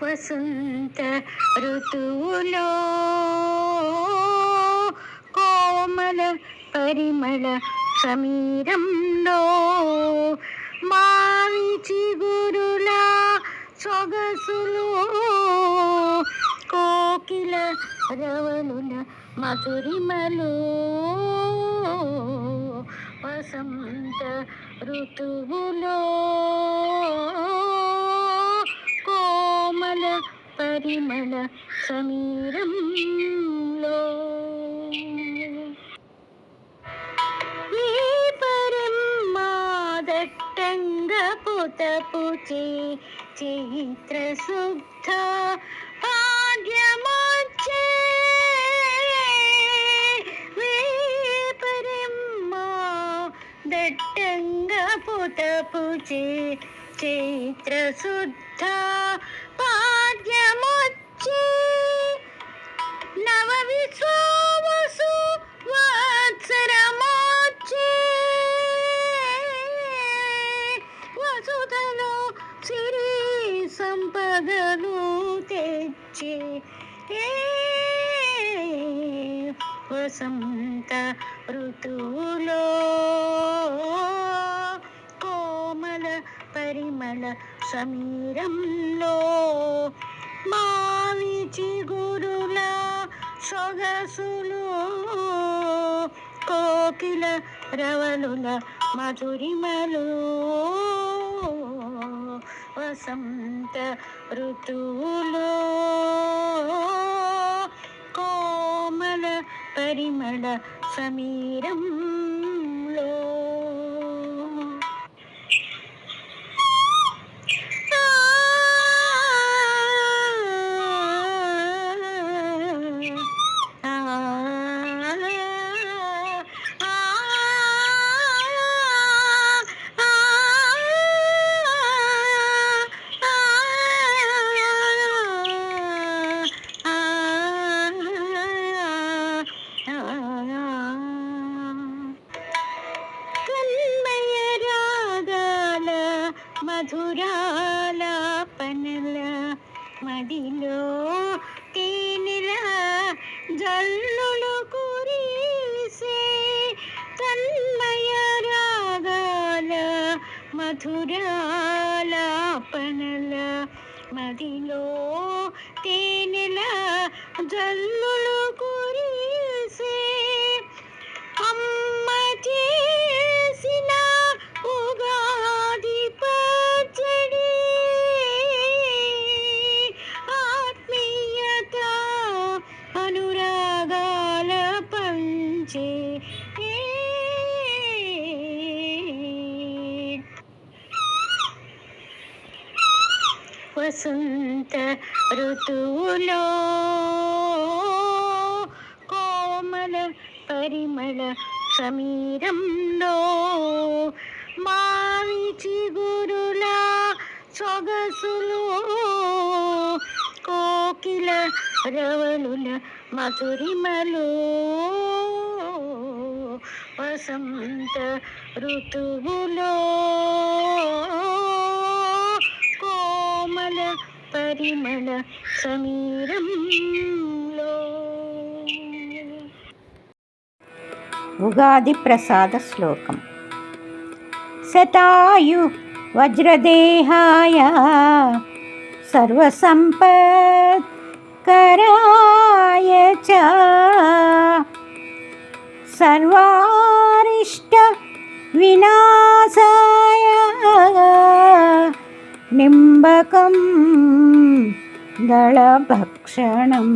వసంత ఋతువులో కోమల పరిమళ సమీరంలో మావి చిగురుల సొగసులు కోకిల రవలుల మధురిమలు వసంత ఋతువులో పరిమళ సమీరంలో దట్టంగ పుతపుచే చైత్ర శుద్ధ భాగ్యమొచ్చే వేపరమ్మా దట్టంగ పుతపుచే చైత్ర శుద్ధ భాగ్యమొచ్చే నవ విశ్వసు వాత్సరమొచ్చే వసుధలో సిరి సంపదను తెచ్చి వసంత ఋతువులో కోమల పరిమళ సమీరంలో మావి చిగురుల సొగసులు? కోకిల రవలుల మధురిమలు. వసంత ఋతువులో కోమల పరిమళ సమీరం. మధురాలాపనల మదిలో తేనెలా జల్లులు కురిసే తన్మయ రాగాల మధురాలాపనల మదిలో తేనెలా జల్లులు అనురాగాల పంచే. వసంత ఋతువులో కోమల పరిమళ సమీరంలో మావి చిగురుల సొగసులు కోకిల రవలుల మధురిమలు వసంత ఋతువులో కోమల పరిమళ సమీరంలో. ఉగాది ప్రసాద శ్లోకం. శతాయు వజ్రదేహాయ సర్వసంపత్ कराय च सर्वारिष्टविनाशाय निम्बकं दलभक्षणम्